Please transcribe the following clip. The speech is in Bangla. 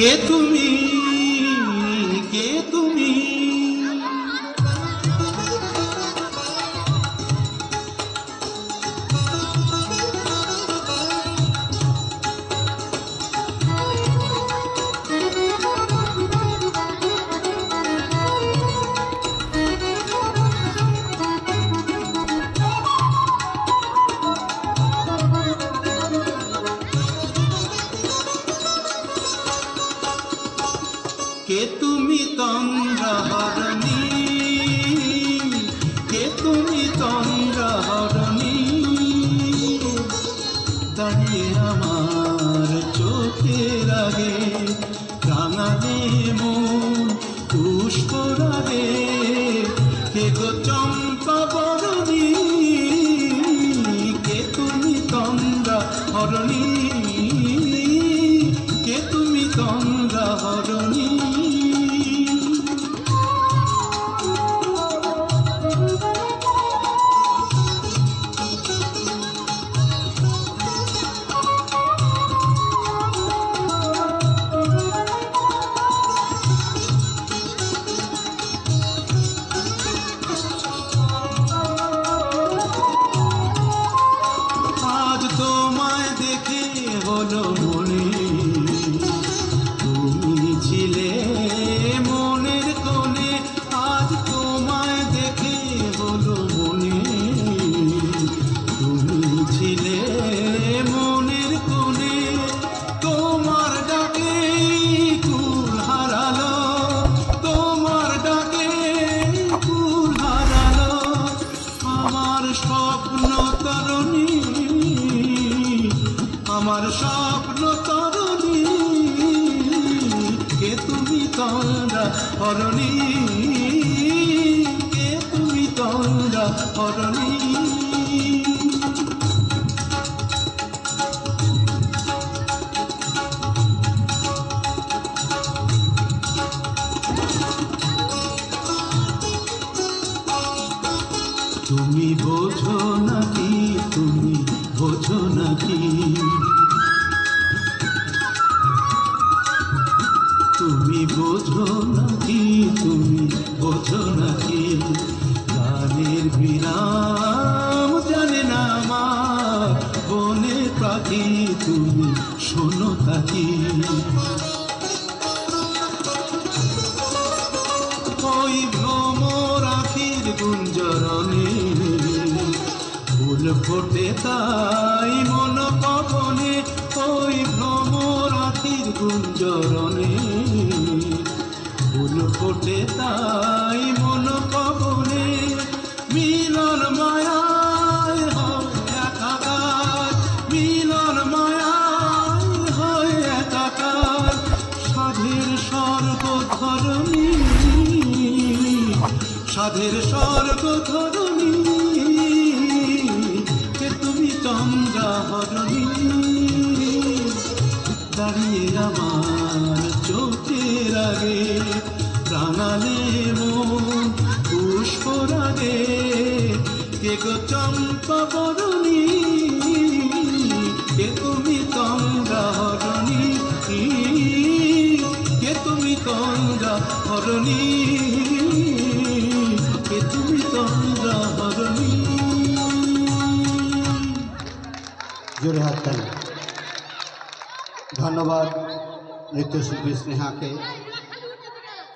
কে তুমি কে কে তুমি তন্দ্রাহরণী? কে তুমি তন্দ্রাহরণী? দাঁড়িয়ে আমার চোখের আগে রাঙালে মন পুষ্পরাগে কে গো চম্পা বরণী? কে তুমি no, no. আমার স্বপ্ন তরণী, কে তুমি তন্দ্রা হরণী? কে তুমি তন্দ্রা হরণী? তুমি বোঝো নাকি, তুমি বোঝো নাকি? তুমি বোঝো নাকি, তুমি বোঝো নাকি? গানের বিরাম জানে না আমার বনে পাখি, তুমি শোনো তাকি। ওই ভ্রমর গুঞ্জরণে ফুল ফোটে তাই মন পবনে ওই আখির গুঞ্জরণে ফুল ফোটে তাই মন পবনে। মিলন হয় হয় একাকার। সাধের স্বর্গ ধরণী স্বর্গ ধরণী আগে প্রাণালে মন, পুষ্পরাগে, কে গো চম্পা বরণী, কে তুমি তন্দ্রা হরণী, কে তুমি তন্দ্রা হরণী, কে তুমি তন্দ্রা হরণী। জোরে হাত ধন্যবাদ নৃত্যশিল্পী স্নেহাকে।